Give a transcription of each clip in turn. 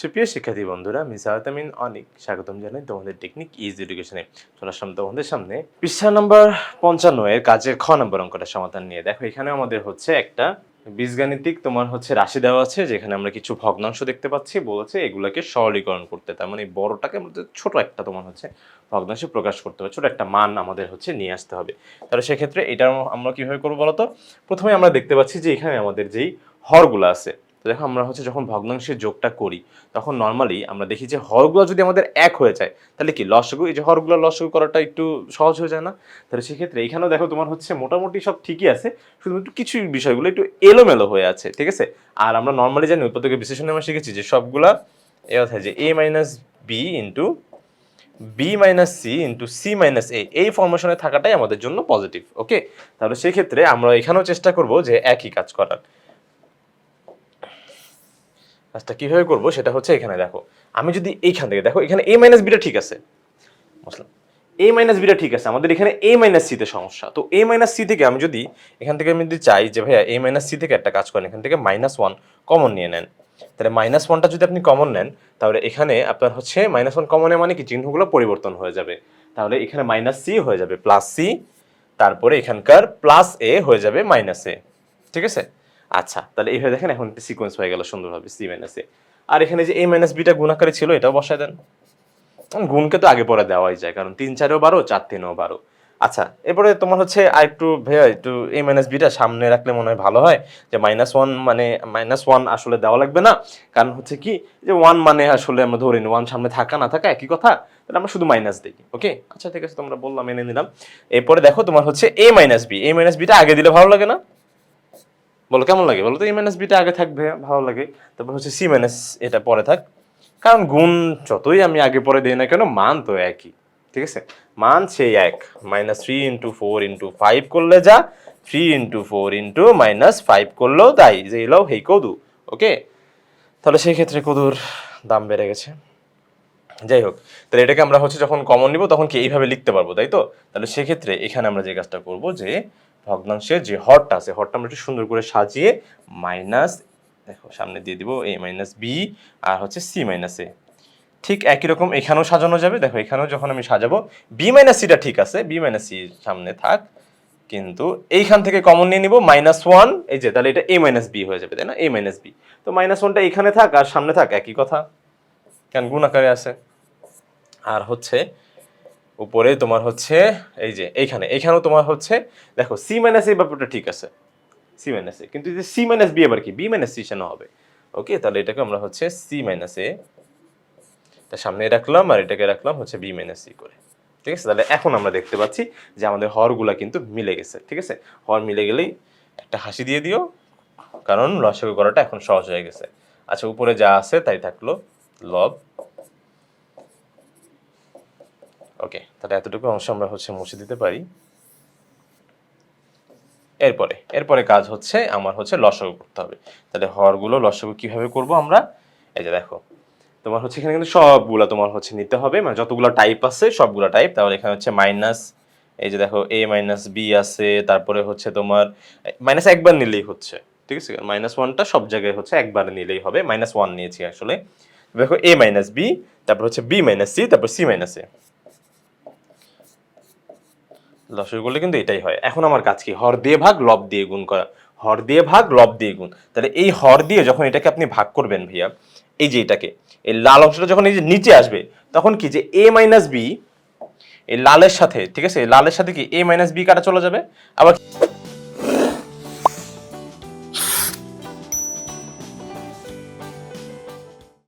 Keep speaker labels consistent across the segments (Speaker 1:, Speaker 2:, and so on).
Speaker 1: সুপ্রিয় শিক্ষার্থী বন্ধুরা, আমি সাহাতামিন অনেক। স্বাগতম জানাই তোমাদের টেকনিক ইজ এডুকেশনে চলে আসলাম তোমাদের সামনে। পৃষ্ঠা নম্বর পঞ্চান্ন এর কাজের খ নম্বর অঙ্কটা সমাধান নিয়ে। দেখো, এখানে আমাদের হচ্ছে একটা বীজগাণিতিক তোমার হচ্ছে রাশি দেওয়া আছে, যেখানে আমরা কিছু ভগ্নাংশ দেখতে পাচ্ছি, বলেছে এগুলাকে সরলীকরণ করতে। তার মানে বড়টাকে আমাদের ছোট একটা তোমার হচ্ছে ভগ্নাংশ প্রকাশ করতে হবে। ছোট একটা মান আমাদের হচ্ছে নিয়ে আসতে হবে। তাহলে সেক্ষেত্রে এটা আমরা কীভাবে করব বলতো? প্রথমে আমরা দেখতে পাচ্ছি যে এখানে আমাদের যেই হরগুলো আছে দেখো আমরা হচ্ছে যখন ভগ্নাংশের যোগটা করি, তখন নর্মালি আমরা দেখি যে হরগুলো যদি আমাদের এক হয়ে যায়, তাহলে কি লসগু? এই যে হরগুলো লসগু করাটা একটু সহজ হয়ে যায় না? তাহলে সেক্ষেত্রে এখানেও দেখো তোমার হচ্ছে মোটামুটি সব ঠিকই আছে, শুধুমাত্র কিছু বিষয়গুলো একটু এলোমেলো হয়ে আছে, ঠিক আছে? আর আমরা নর্মালি জানি উৎপাদকের বিশ্লেষণে আমরা শিখেছি যে সবগুলা এ অর্থাৎ যে A minus B into B minus C into C minus A এই ফর্মেশনে থাকাটাই আমাদের জন্য পজিটিভ ওকে তাহলে সেক্ষেত্রে আমরা এখানেও চেষ্টা করব যে একই কাজ করার। কাজটা কীভাবে করব সেটা হচ্ছে এখানে দেখো। আমি যদি এইখান থেকে, দেখো এখানে এ মাইনাস বিটা ঠিক আছে। বুঝলাম? এ মাইনাস বিটা ঠিক আছে। আমাদের এখানে এ মাইনাস সিতে সমস্যা। তো এ মাইনাস সি থেকে আমি যদি, এখান থেকে আমি যদি চাই যে ভাইয়া এ মাইনাস সি থেকে একটা কাজ করেন, এখান থেকে মাইনাস ওয়ান কমন নিয়ে নেন। তাহলে মাইনাস ওয়ানটা যদি আপনি কমন নেন, তাহলে এখানে আপনার হচ্ছে মাইনাস ওয়ান কমনে মানে কি? চিহ্নগুলো পরিবর্তন হয়ে যাবে। তাহলে এখানে মাইনাস সি হয়ে যাবে প্লাস সি তারপরে এখানকার প্লাস এ হয়ে যাবে মাইনাস এ ঠিক আছে? আচ্ছা তাহলে এইভাবে দেখেন এখন একটা সিকোয়েন্স হয়ে গেল সুন্দরভাবে সি মাইনাস এ আর এখানে যে এ মাইনাস বিটা গুণাকারে ছিল, এটাও বসায় দেন। গুণকে তো আগে পরে দেওয়াই যায়, কারণ তিন চারেও বারো, চার তিনেও বারো। আচ্ছা এরপরে তোমার হচ্ছে আর একটু ভাইয়া, একটু এ মাইনাস বিটা সামনে রাখলে মনে হয় ভালো হয়, যে মাইনাস ওয়ান মানে মাইনাস ওয়ান আসলে দেওয়া লাগবে না। কারণ হচ্ছে কি, যে ওয়ান মানে আসলে আমরা ধরি ওয়ান সামনে থাকা, না থাকা একই কথা, তাহলে আমরা শুধু মাইনাস দিই ওকে আচ্ছা ঠিক আছে, তোমরা বললাম মেনে নিলাম। এরপরে দেখো তোমার হচ্ছে A minus B A minus beta আগে দিলে ভালো লাগে না? বলো, কেমন লাগে? বলো তো এ মাইনাস বিটা আগে থাকবে, ভালো লাগে। তারপর হচ্ছে সি মাইনাস এটা পরে থাক। কারণ গুণ যতই আমি আগে পরে দিই না কেন, মান তো একই, ঠিক আছে? মান সেই এক minus three into four into five করলে যা three into four into minus five করলেও তাই, যে এলাও হেই কদু ওকে তাহলে সেই ক্ষেত্রে কদুর দাম বেড়ে গেছে। যাই হোক, তাহলে এটাকে আমরা হচ্ছে যখন কমন নিব, তখন কি এইভাবে লিখতে পারব, তাই তো? তাহলে সেক্ষেত্রে এখানে আমরা যে কাজটা করব যে ভগ্নাংশের যে হরটা আছে, হরটা আমরা একটু সুন্দর করে সাজিয়ে মাইনাস দেখো সামনে দিয়ে দিব এ মাইনাস বি আর হচ্ছে সি মাইনাস এ ঠিক একই রকম এখানেও সাজানো যাবে, দেখো এখানেও যখন আমি সাজাবো বি মাইনাস সিটা ঠিক আছে বি মাইনাস সি সামনে থাক, কিন্তু এইখান থেকে কমন নিয়ে নিব মাইনাস ওয়ান এই যে তাহলে এটা এ মাইনাস বি হয়ে যাবে, তাই না? এ মাইনাস বি তো মাইনাস ওয়ানটা এখানে থাক আর সামনে থাক, একই কথা। কেন? গুণ আকারে আছে। আর হচ্ছে উপরে তোমার হচ্ছে, এই যে এইখানে, এইখানেও তোমার হচ্ছে, দেখো সি মাইনাস এই ব্যাপারটা ঠিক আছে। সি মাইনাস এ কিন্তু সি মাইনাস বি আবার কি? বি মাইনাস সি সেন হবে? ওকে তাহলে এটাকে আমরা হচ্ছে সি মাইনাস এ তা সামনে রাখলাম আর এটাকে রাখলাম হচ্ছে বি মাইনাস সি করে। ঠিক আছে? তাহলে এখন আমরা দেখতে পাচ্ছি যে আমাদের হরগুলা কিন্তু মিলে গেছে, ঠিক আছে? হর মিলে গেলেই একটা হাসি দিয়ে দিও, কারণ লসাগু করাটা এখন সহজ হয়ে গেছে। আচ্ছা উপরে যা আছে তাই থাকল লব ওকে তাহলে এতটুকু অংশ আমরা হচ্ছে মুছে দিতে পারি। এরপরে এরপরে কাজ হচ্ছে আমার হচ্ছে লসাগু করতে হবে। তাহলে হরগুলো লসাগু কীভাবে করব আমরা? এই যে দেখো, তোমার হচ্ছে এখানে কিন্তু সবগুলো তোমার হচ্ছে নিতে হবে। মানে যতগুলো টাইপ আছে, সবগুলা টাইপ তাহলে এখানে হচ্ছে মাইনাস এই যে দেখো এ মাইনাস বি আছে, তারপরে হচ্ছে তোমার মাইনাস একবার নিলেই হচ্ছে, ঠিক আছে? মাইনাস ওয়ানটা সব জায়গায় হচ্ছে একবার নিলেই হবে। মাইনাস ওয়ান নিয়েছি আসলে। দেখো এ মাইনাস বি তারপর হচ্ছে বি মাইনাস সি তারপর সি মাইনাস এ লসগু করলে কিন্তু এটাই হয়। এখন আমার কাজ কি? হর দিয়ে ভাগ, লব দিয়ে গুণ করা। হর দিয়ে ভাগ, লব দিয়ে গুণ। তাহলে এই হর দিয়ে যখন এটাকে আপনি ভাগ করবেন ভাইয়া, এই যে এটাকে, এই লাল অংশটা যখন এই যে নিচে আসবে, তখন কি যে এ মাইনাস বি এই লালের সাথে, ঠিক আছে? লালের সাথে কি এ মাইনাস বি কাটা চলে যাবে? আবার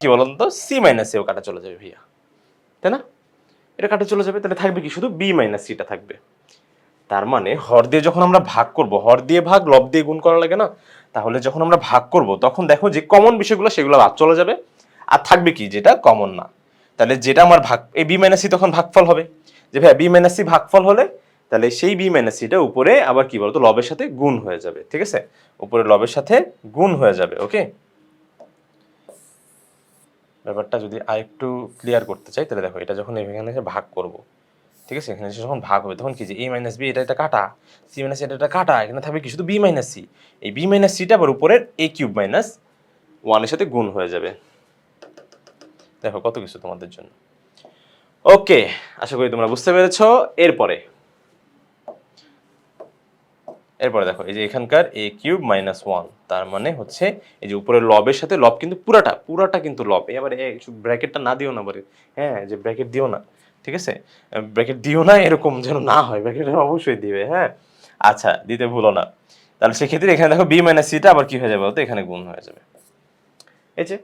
Speaker 1: কি? বলুন তো? সি মাইনাস এও কাটা চলে যাবে ভাইয়া। তাই না? এটা কাটা চলে যাবে, তাহলে থাকবে কি? শুধু বি মাইনাস সিটা থাকবে। তার মানে হর দিয়ে যখন আমরা ভাগ করব, হর দিয়ে ভাগ, লব দিয়ে গুণ করা লাগে না? তাহলে যখন আমরা ভাগ করব, তখন দেখো যে কমন বিষয়গুলো, সেগুলো বাদ চলে যাবে। আর থাকবে কি? যেটা কমন না। তাহলে যেটা আমার ভাগ, এই বি মাইনাস তখন ভাগফল হবে। যে ভাই বি মাইনাস ভাগফল হলে, তাহলে সেই বি মাইনাস সিটা উপরে আবার কি বলতো? লবের সাথে গুণ হয়ে যাবে, ঠিক আছে? উপরে লবের সাথে গুণ হয়ে যাবে ওকে ব্যাপারটা যদি আরেকটু ক্লিয়ার করতে চাই, তাহলে দেখো, এটা যখন এখানে ভাগ করব ঠিক আছে? এখানে যখন ভাগ হবে, তখন কি যে এ মাইনাস বি এটা এটা কাটা? সি মাইনাস এটা এটা কাটা? এখানে থাকবে কি? শুধু বি মাইনাস সি এই বি মাইনাস সিটা আবার উপরের এ কিউব মাইনাস ওয়ানের সাথে গুণ হয়ে যাবে। দেখো, কত কিছু তোমাদের জন্য। ওকে আশা করি তোমরা বুঝতে পেরেছ। এরপরে এরপরে দেখো, এই যে এখানকার এ কিউব মাইনাস ওয়ান তার মানে হচ্ছে এই যে উপরের লবের সাথে লব কিন্তু পুরাটা পুরাটা কিন্তু লব। এবারে ব্র্যাকেটটা না দিও না বলে। হ্যাঁ যে ব্র্যাকেট দিও না। ঠিক আছে? ব্র্যাকেট দিও না এরকম যেন না হয়। ব্র্যাকেট অবশ্যই দিবে হ্যাঁ? আচ্ছা দিতে ভুলো না। তাহলে সেক্ষেত্রে এখানে দেখো বি মাইনাস সিটা আবার কি হয়ে যাবে বলতো? এখানে গুণ হয়ে যাবে। এই যে,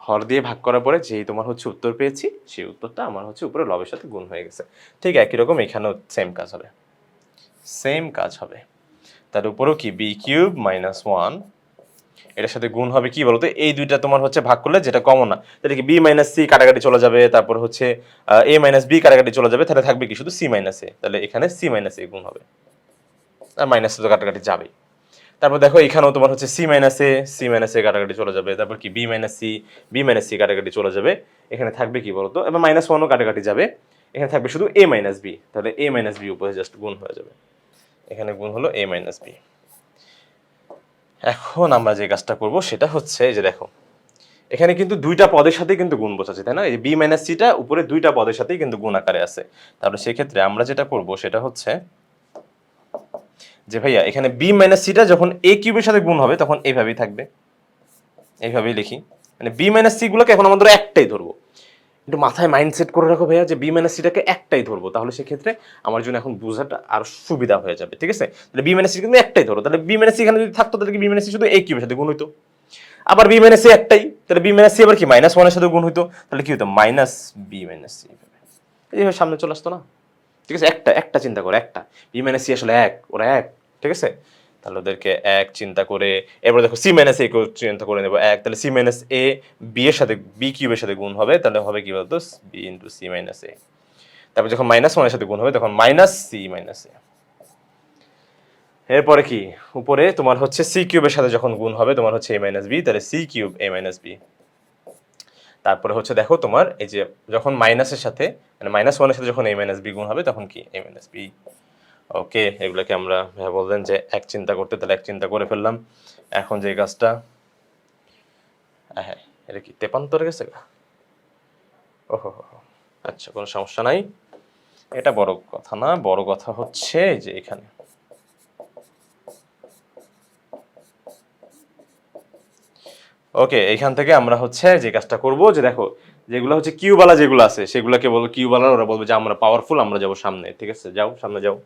Speaker 1: হর দিয়ে ভাগ করার পরে যেই তোমার হচ্ছে উত্তর পেয়েছি, সেই উত্তরটা আমার হচ্ছে উপরে লবের সাথে গুণ হয়ে গেছে। ঠিক একই রকম এখানেও সেম কাজ হবে। সেম কাজ হবে। তার উপরেও কি? বি কিউব মাইনাস ওয়ান এটার সাথে গুণ হবে কি বলতো? এই দুইটা তোমার হচ্ছে ভাগ করলে যেটা কমন না। তাহলে কি বি মাইনাস সি কাটাকাটি চলে যাবে, তারপর হচ্ছে এ মাইনাস বি কাটাকাটি চলে যাবে, তাহলে থাকবে কি শুধু সি মাইনাস এ তাহলে এখানে সি মাইনাস এ গুণ হবে। আর মাইনাস তো কাটাকাটি যাবেই। তারপর দেখো এখানেও তোমার হচ্ছে C minus A C minus A কাটাকাটি চলে যাবে। তারপর কি B minus C B minus C কাটাকাটি চলে যাবে। এখানে থাকবে কি বলতো? এবার মাইনাস ওয়ানও কাটাকাটি যাবে। এখানে থাকবে শুধু এ মাইনাস বি তাহলে এ মাইনাস বি উপরে জাস্ট গুণ হয়ে যাবে। এখানে গুণ হলো এ মাইনাস বি এখন আমরা যে কাজটা করব সেটা হচ্ছে যে দেখো, এখানে কিন্তু দুইটা পদের সাথেই কিন্তু গুণ বোঝাচ্ছে তাই না? এই বি মাইনাস সিটা উপরে দুইটা পদের সাথেই কিন্তু গুণ আকারে আছে। তাহলে সেক্ষেত্রে আমরা যেটা করব সেটা হচ্ছে যে ভাইয়া, এখানে বি মাইনাস সিটা যখন এ কিউবের সাথে গুণ হবে তখন এইভাবেই থাকবে। এইভাবেই লিখি। মানে বি মাইনাস সি গুলোকে এখন আমাদের একটাই ধরবো। একটু মাথায় মাইন্ড সেট করে রাখো ভাইয়া যে বি মাইনাস সিটাকে একটাই ধরবো। তাহলে সেক্ষেত্রে আমার জন্য এখন বোঝাটা আর সুবিধা হয়ে যাবে, ঠিক আছে? তাহলে বি মাইনাস সি কিন্তু একটাই ধরো। তাহলে বি মাইনাস এখানে যদি থাকতো, তাহলে বি মাইনাস শুধু এ কিউবের সাথে গুণ হইতো? আবার বি মাইনাস সি একটাই, তাহলে বি মাইনাস সি আবার কি মাইনাস ওয়ানের সাথে গুণ হইতো? তাহলে কি হতো মাইনাস বি মাইনাস সি এইভাবে সামনে চলে আসতো না? ঠিক আছে? একটা একটা চিন্তা করো, একটা। বি মাইনাস সি আসলে এক, ওরা এক, ঠিক আছে? তাহলে ওদেরকে এক চিন্তা করে, এরপর দেখো সি মাইনাস এ চিন্তা করে নেব। এক, তাহলে সি মাইনাস এ বি এর সাথে বি কিউবের সাথে গুণ হবে, তাহলে হবে কি বলতো? B into C minus A তারপর যখন মাইনাস ওয়ানের সাথে গুণ হবে, তখন মাইনাস সি মাইনাস এ এরপরে কি? উপরে তোমার হচ্ছে সি কিউবের সাথে যখন গুণ হবে, তোমার হচ্ছে এ মাইনাস বি তাহলে C cube A minus B তারপরে হচ্ছে দেখো তোমার, এই যে যখন মাইনাসের সাথে মানে মাইনাস ওয়ানের সাথে যখন এ মাইনাস বি গুণ হবে, তখন কি? এ মাইনাস বি ওকে, এগুলোকে আমরা ভাইয়া বললেন যে এক চিন্তা করতে, তাহলে এক চিন্তা করে ফেললাম। এখন যে গাছটা হ্যাঁ এটা কি তেপান্তরে গেছে? ওহো। আচ্ছা কোনো সমস্যা নাই। এটা বড় কথা না, বড় কথা হচ্ছে যে এখানে। ওকে, এইখান থেকে আমরা হচ্ছে যে কাজটা করব, যে দেখো, যেগুলো হচ্ছে কিউবালা যেগুলো আছে, সেগুলোকে বলব কিউবালা ওরা বলবে যে আমরা পাওয়ারফুল আমরা যাব সামনে, ঠিক আছে? যাও, সামনে যাও।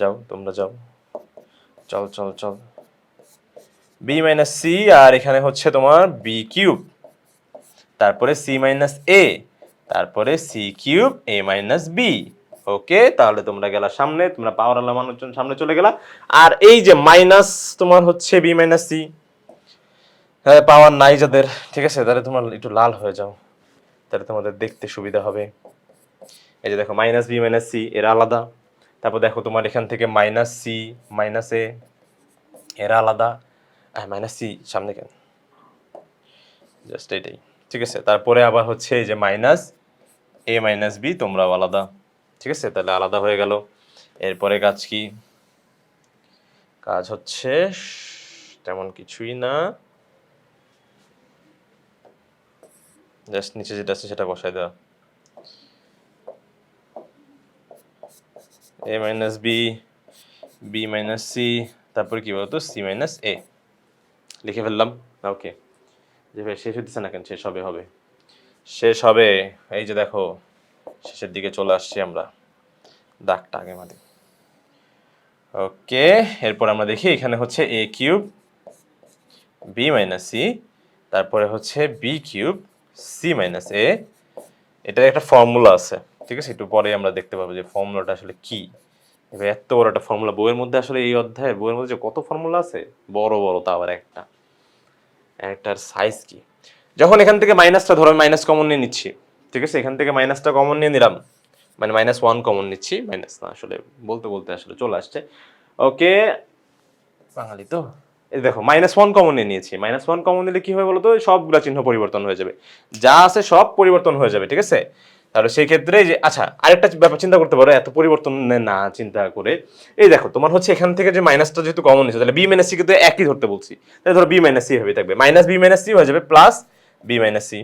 Speaker 1: যাও, তোমরা যাও। চল চল চল। বি মাইনাস সি আর এখানে হচ্ছে তোমার বি কিউব তারপরে সি মাইনাস এ তারপরে C cube A minus B okay তাহলে তোমরা গেলা সামনে, তোমরা পাওয়ার আল্লাহ মানুষজন সামনে চলে গেলা। আর এই যে মাইনাস তোমার হচ্ছে বি মাইনাস সি পাওয়ার নাই যাদের, ঠিক আছে? তাহলে তোমার একটু লাল হয়ে যাও। তাহলে তোমাদের দেখতে সুবিধা হবে। এই যে দেখো মাইনাস বি মাইনাস সি এরা আলাদা। তারপর দেখো তোমার এখান থেকে মাইনাস সি মাইনাস এ এরা আলাদা। হ্যাঁ মাইনাস সি সামনে কেন? জাস্ট এটাই। ঠিক আছে? তারপরে আবার হচ্ছে যে মাইনাস এ মাইনাস বি তোমরাও আলাদা। ঠিক আছে? তাহলে আলাদা হয়ে গেল। এরপরে কাজ কি? কাজ হচ্ছে তেমন কিছুই না। জাস্ট নিচে যেটা আছে সেটা বসাই দেওয়া A minus B B minus C তারপর কি বলতো? সি মাইনাস এ লিখে ফেললাম? ওকে যে ভাই শেষ হতেছে না কেন? শেষ হবে হবে। শেষ হবে। এই যে দেখো, শেষের দিকে চলে আসছি আমরা। দাগটা আগে মাদি ওকে এরপর আমরা দেখি, এখানে হচ্ছে A cube B minus C তারপরে হচ্ছে B cube C minus A এটার একটা ফর্মুলা আছে। ঠিক আছে, একটু পরে আমরা দেখতে পাবো যে ফর্মুলাটা আসলে কি। এবার এত বড় একটা ফর্মুলা বইয়ের মধ্যে আসলে এই অধ্যায়ে বইয়ের মধ্যে যে কত ফর্মুলা আছে, বড় বড়, তা আবার একটা। একটার সাইজ কি? যখন এখান থেকে মাইনাসটা ধরো মাইনাস কমন নিয়ে নিচ্ছি, ঠিক আছে, এখান থেকে মাইনাসটা কমন নিয়ে নিলাম মানে মাইনাস ওয়ান কমন নিচ্ছি মাইনাস না, আসলে বলতে বলতে আসলে চলে আসছে। ওকে বাঙালি তো? এই দেখো মাইনাস ওয়ান কমন নিয়ে নিয়েছি মাইনাস ওয়ান কমন নিলে কি হবে বলতো? সবগুলা চিহ্ন পরিবর্তন হয়ে যাবে। যা আছে সব পরিবর্তন হয়ে যাবে, ঠিক আছে? তাহলে সেই ক্ষেত্রে যে আচ্ছা আরেকটা ব্যাপার চিন্তা করতে পারো, এত পরিবর্তন না চিন্তা করে। এই দেখো, তোমার হচ্ছে এখান থেকে যে মাইনাসটা যেহেতু কমন নিচ্ছে তাহলে বি মাইনাস সি কিন্তু একই ধরতে বলছি। তাহলে ধরো বি মাইনাস সি হবে থাকবে। মাইনাস বি মাইনাস সি হয়ে যাবে প্লাস বি মাইনাস সি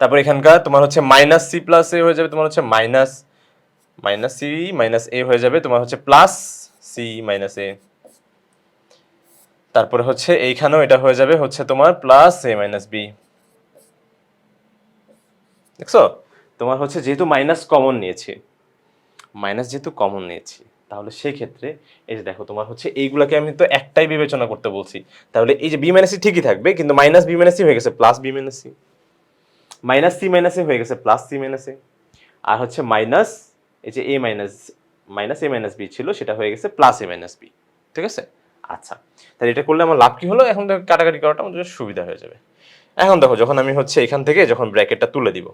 Speaker 1: তারপর এখানকার তোমার হচ্ছে মাইনাস সি প্লাস এ হয়ে যাবে, তোমার হচ্ছে minus minus C minus A হয়ে যাবে, তোমার হচ্ছে প্লাস সি মাইনাস এ তারপরে হচ্ছে এইখানেও এটা হয়ে যাবে হচ্ছে তোমার প্লাস এ মাইনাস বি দেখছ? তোমার হচ্ছে যেহেতু মাইনাস কমন নিয়েছি মাইনাস যেহেতু কমন নিয়েছি, তাহলে সেই ক্ষেত্রে এই যে দেখো তোমার হচ্ছে এইগুলাকে আমি তো একটাই বিবেচনা করতে বলছি। তাহলে এই যে বি মাইনাস ঠিকই থাকবে, কিন্তু মাইনাস বি মাইনাস হয়ে গেছে plus B minus C minus C minus হয়ে গেছে প্লাস সি মাইনাস এ আর হচ্ছে মাইনাস এই যে A minus minus A minus B ছিল, সেটা হয়ে গেছে প্লাস এ মাইনাস বি ঠিক আছে? আচ্ছা তাহলে এটা করলে আমার লাভ কি হলো? এখন কাটাকাটি করাটা আমাদের সুবিধা হয়ে যাবে। এখন দেখো, যখন আমি হচ্ছে এখান থেকে যখন ব্র্যাকেটটা তুলে দিব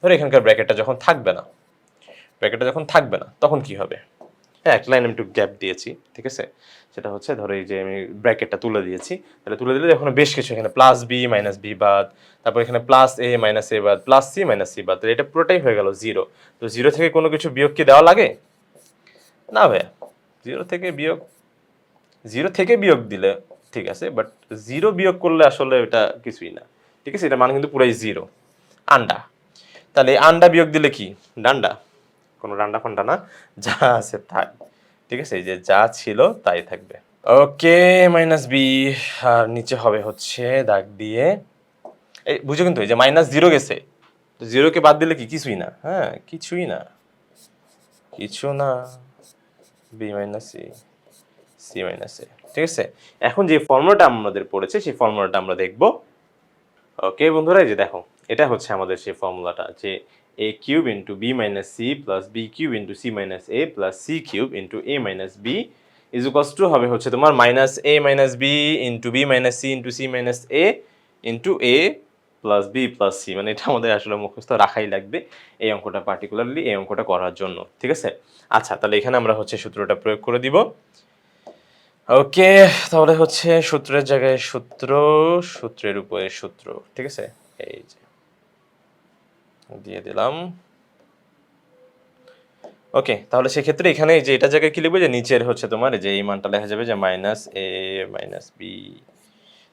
Speaker 1: ধরো এখানকার ব্র্যাকেটটা যখন থাকবে না ব্র্যাকেটটা যখন থাকবে না, তখন কি হবে? হ্যাঁ এক লাইন আমি একটু গ্যাপ দিয়েছি, ঠিক আছে? সেটা হচ্ছে ধরো এই যে আমি ব্র্যাকেটটা তুলে দিয়েছি, তাহলে তুলে দিলে এখন বেশ কিছু এখানে প্লাস বি মাইনাস বি বাদ, তারপর এখানে প্লাস এ মাইনাস এ বাদ প্লাস সি মাইনাস সি বাদ এটা পুরোটাই হয়ে গেল জিরো তো জিরো থেকে কোনো কিছু বিয়োগ কি দেওয়া লাগে? না ভাইয়া জিরো থেকে বিয়োগ জিরো থেকে বিয়োগ দিলে ঠিক আছে বাট জিরো বিয়োগ করলে আসলে এটা কিছুই না, ঠিক আছে? এটা মান কিন্তু পুরাই জিরো আন্ডা। তাহলে আন্ডা বিয়োগ দিলে কি? ডান্ডা। কোনো ডান্ডা ফান্ডা না? যা আছে তাই। ঠিক আছে, এই যে যা ছিল তাই থাকবে। ওকে মাইনাস বি আর নিচে হবে হচ্ছে দাগ দিয়ে। এই বুঝো কিন্তু, এই যে মাইনাস জিরো গেছে। তো জিরোকে বাদ দিলে কি? কিছুই না। হ্যাঁ কিছুই না। কিছু না। B minus C C minus A ঠিক আছে? এখন যে ফর্মুলাটা আমাদের পড়েছে, সেই ফর্মুলাটা আমরা দেখব। ওকে বন্ধুরা, এই যে দেখো। এটা হচ্ছে আমাদের সেই ফর্মুলাটা যে A cube into B minus C plus B cube into C minus A plus C cube into A minus B is equal to হবে হচ্ছে তোমার minus A minus B into B minus C into C minus A into A plus B plus C মানে এটা আমাদের আসলে মুখস্থ রাখাই লাগবে এই অঙ্কটা পার্টিকুলারলি এই অঙ্কটা করার জন্য, ঠিক আছে? আচ্ছা তাহলে এখানে আমরা হচ্ছে সূত্রটা প্রয়োগ করে দিব। ওকে, তাহলে হচ্ছে সূত্রের জায়গায় সূত্র, সূত্রের উপরে সূত্র, ঠিক আছে? এই যে। দিয়ে দিলাম। ওকে, তাহলে সেক্ষেত্রে এখানে যে এটা জায়গায় কি লিখবে? যে নিচের হচ্ছে তোমার যে এই মানটা লেখা যাবে যে মাইনাস এ মাইনাস বি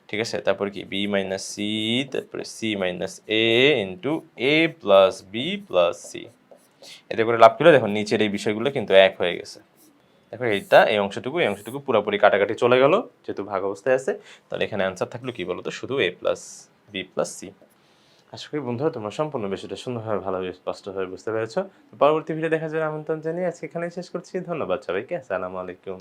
Speaker 1: ঠিক আছে? তারপর কি? বি মাইনাস সি তারপরে C minus A into A plus B plus C এতে করে লাভ করলে দেখো নিচের এই বিষয়গুলো কিন্তু এক হয়ে গেছে। দেখো এইটা, এই অংশটুকু এই অংশটুকু পুরোপুরি কাটাকাটি চলে গেল, যেহেতু ভাগ অবস্থায় আছে। তাহলে এখানে অ্যান্সার থাকল কি বলতো? শুধু A plus B plus C আশা করি বন্ধুরা, তোমরা সম্পূর্ণ বিষয়টা সুন্দরভাবে, ভালোভাবে স্পষ্টভাবে বুঝতে পেরেছ। তো পরবর্তী ভিডিও দেখা যাবে আমন্ত্রণ জানিয়ে আজকে এখানেই শেষ করছি। ধন্যবাদ সবাইকে। আসসালামু আলাইকুম।